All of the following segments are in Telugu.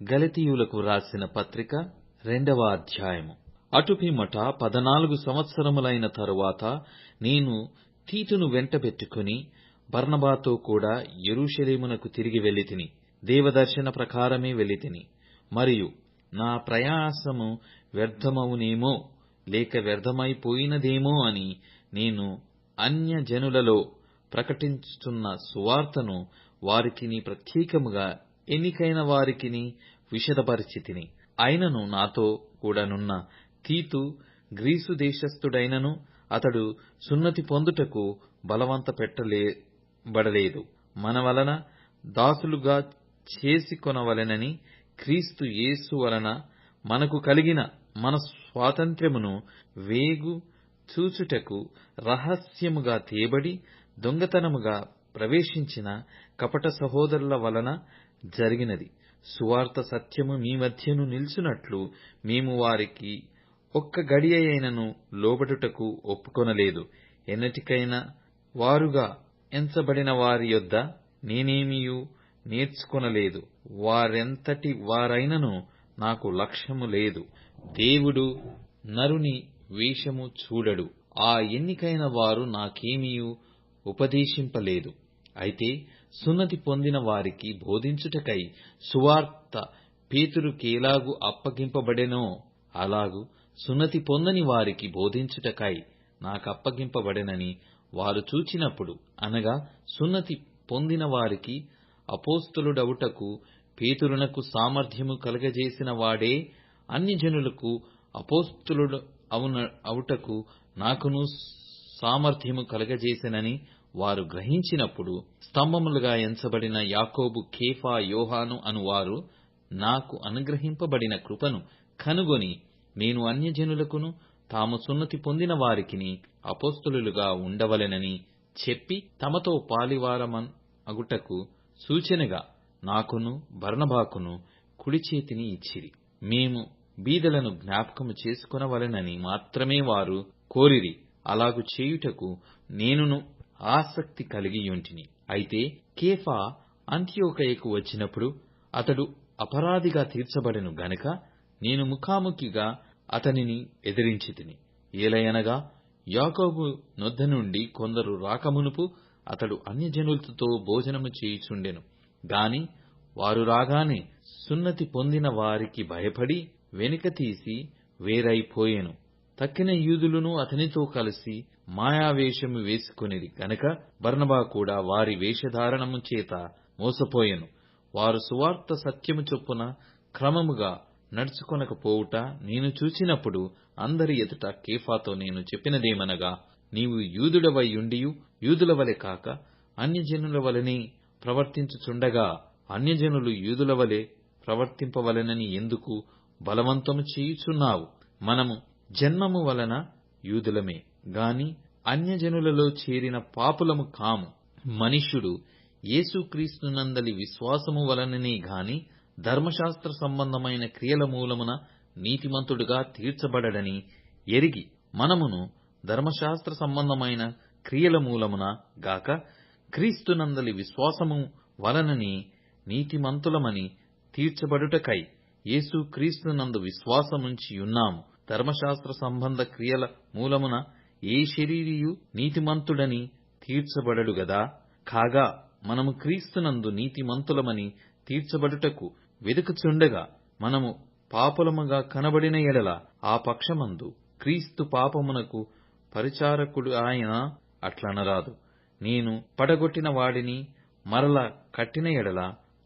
గలతీయులకు రాసిన పత్రిక రెండవ అధ్యాయము. అటుపిమ్మట పదనాలుగు సంవత్సరములైన తరువాత నేను తీతును వెంటబెట్టుకుని బర్నబాతో కూడా యెరూషలేమునకు తిరిగి వెళ్ళితిని దేవదర్శన ప్రకారమే వెళ్ళితిని. మరియు నా ప్రయాసము వ్యర్థమవునేమో లేక వ్యర్థమైపోయినదేమో అని నేను అన్యజనులలో ప్రకటిస్తున్న సువార్తను వారికిని ప్రత్యేకముగా ఎన్నికైన వారికిని విషద పరిస్థితిని ఆయనను నాతో కూడానున్న తీతు గ్రీసు దేశస్థుడైనను అతడు సున్నతి పొందుటకు బలవంత పెట్టబడలేదు మన వలన దాసులుగా చేసికొనవలెనని క్రీస్తు యేసు వలన మనకు కలిగిన మన స్వాతంత్ర్యమును వేగు చూచుటకు రహస్యముగా తేబడి దొంగతనముగా ప్రవేశించిన కపట సహోదరుల వలన జరిగినది. సువార్త సత్యము మీ మధ్యను నిలిచినట్లు మేము వారికి ఒక్క గడియైనను లోబడుటకు ఒప్పుకొనలేదు. ఎన్నటికైనా వారుగా ఎంచబడిన వారి యొద్ద నేనేమియూ నేర్చుకొనలేదు. వారెంతటి వారైనను నాకు లక్ష్యము లేదు. దేవుడు నరుని వేషము చూడడు. ఆ ఎన్నికైన వారు నాకేమియూ ఉపదేశింపలేదు. అయితే సున్నతి పొందిన వారికి బోధించుటకై సువార్త పేతురుకేలాగు అప్పగింపబడెనో? అలాగు సున్నతి పొందని వారికి బోధించుటకై నాకప్పగింపబడెనని వారు చూచినప్పుడు అనగా సున్నతి పొందిన వారికి అపోస్తులుడవుటకు పేతురునకు సామర్థ్యము కలగజేసిన వాడే అన్ని జనులకు అపోస్తులుడు అవుటకు నాకును సామర్థ్యము కలగజేసెనని వారు గ్రహించినప్పుడు స్తంభములుగా ఎంచబడిన యాకోబు కేఫా యోహాను అనువారు నాకు అనుగ్రహింపబడిన కృపను కనుగొని నేను అన్యజనులకును తాము సున్నతి పొందిన వారికిని అపోస్తులుగా ఉండవలెనని చెప్పి తమతో పాలివారమన్ అగుటకు సూచనగా నాకును బర్నబాకును కుడి చేతిని ఇచ్చిరి. మేము బీదలను జ్ఞాపకము చేసుకొనవలెనని మాత్రమే వారు కోరిరి. అలాగు చేయుటకు నేనును ఆసక్తి కలిగియుంటిని అయితే కేఫా అంత్యోకయకు వచ్చినప్పుడు అతడు అపరాధిగా తీర్చబడెను గనుక నేను ముఖాముఖిగా అతనిని ఎదిరించితిని. ఏలయనగా యాకోబు నొద్ద నుండి కొందరు రాకమునుపు అతడు అన్యజనులతో భోజనము చేయుచుండెను. గాని వారు రాగానే సున్నతి పొందిన వారికి భయపడి వెనుక తీసి వేరైపోయెను. తక్కిన యూదులను అతనితో కలిసి మాయావేషము వేసుకొనిరి గనక బర్నబా కూడా వారి వేషధారణము చేత మోసపోయెను. వారు సువార్త సత్యము చొప్పున క్రమముగా నడుచుకొనకపోవుట నేను చూచినప్పుడు అందరి ఎదుట కేఫాతో నేను చెప్పినదేమనగా నీవు యూదుడవై ఉండియు యూదుల వలె కాక అన్యజనుల వలనే ప్రవర్తించుచుండగా అన్యజనులు యూదుల వలె ప్రవర్తింపవలెనని ఎందుకు బలవంతము చేయుచున్నావు? మనము జన్మము వలన యూదులమే. గాని అన్యజనులలో చేరిన పాపులము కాము. మనుష్యుడు యేసుక్రీస్తునందలి విశ్వాసము వలననే గాని ధర్మశాస్త్ర సంబంధమైన క్రియల మూలమున నీతిమంతుడుగా తీర్చబడడని ఎరిగి మనమును ధర్మశాస్త్ర సంబంధమైన క్రియల మూలమున గాక క్రీస్తునందలి విశ్వాసము వలనని నీతిమంతులమని తీర్చబడుటకై యేసు క్రీస్తునందు విశ్వాసముంచి ఉన్నాము ధర్మశాస్త్ర సంబంధ క్రియల మూలమున ఏ శరీరియు నీతిమంతుడని తీర్చబడడు గదా? కాగా మనము క్రీస్తునందు నీతిమంతులమని తీర్చబడుటకు వెదుకుచుండగా మనము పాపులముగా కనబడిన ఎడల ఆ పక్షమందు క్రీస్తు పాపమునకు పరిచారకుడు ఆయన అట్లనరాదు. నేను పడగొట్టిన వాడిని మరల కట్టిన ఎడల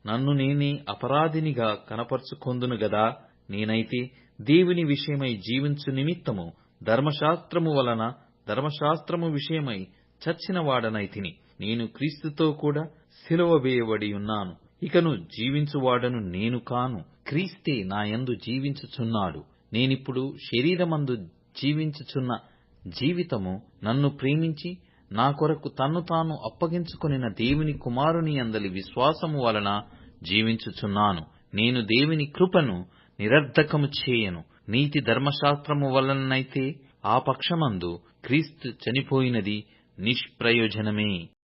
నన్ను నేనే అపరాధినిగా కనపరుచుకొందును గదా? నేనైతే దేవుని విషయమై జీవించు నిమిత్తము ధర్మశాస్త్రము వలన ధర్మశాస్త్రము విషయమై చచ్చిన వాడనైతిని నేను క్రీస్తుతో కూడా సిలువ వేయబడి ఉన్నాను. ఇకను జీవించువాడను నేను కాను. క్రీస్తే నాయందు జీవించుచున్నాడు. నేనిప్పుడు శరీరమందు జీవించుచున్న జీవితము నన్ను ప్రేమించి నా కొరకు తన్ను తాను అప్పగించుకొనిన దేవుని కుమారుని అందలి విశ్వాసము వలన జీవించుచున్నాను. నేను దేవుని కృపను నిరర్ధకము చేయను. నీతి ధర్మశాస్త్రము వలననైతే ఆ పక్షమందు క్రీస్తు చనిపోయినది నిష్ప్రయోజనమే.